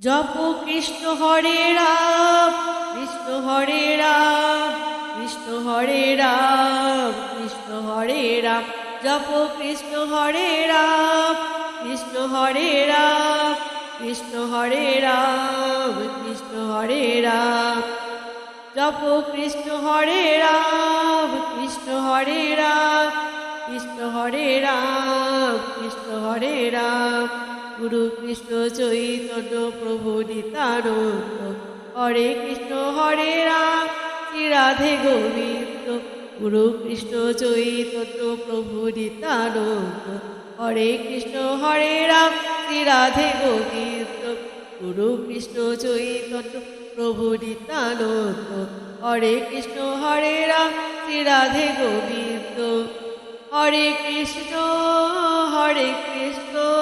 জপ কৃষ্ণ হরে রাম কৃষ্ণ হরে রাম কৃষ্ণ হরে রাম কৃষ্ণ হরে রাম জপ কৃষ্ণ হরে রাম কৃষ্ণ হরে রাম কৃষ্ণ হরে রাম কৃষ্ণ হরে রাম জপ কৃষ্ণ হরে রাম কৃষ্ণ হরে রাম কৃষ্ণ হরে রাম কৃষ্ণ হরে রাম গুরু কৃষ্ণ চৈতন্য প্রভু নিত্যানন্দ হরে কৃষ্ণ, হরে রাম, শ্রী রাধে গোবিন্দ। গুরু কৃষ্ণ চৈতন্য প্রভু নিত্যানন্দ হরে কৃষ্ণ, হরে রাম, শ্রী রাধে গোবিন্দ। গুরু কৃষ্ণ চৈতন্য প্রভু নিত্যানন্দ হরে কৃষ্ণ, হরে রাম, শ্রী রাধে গোবিন্দ। হরে কৃষ্ণ হরে কৃষ্ণ।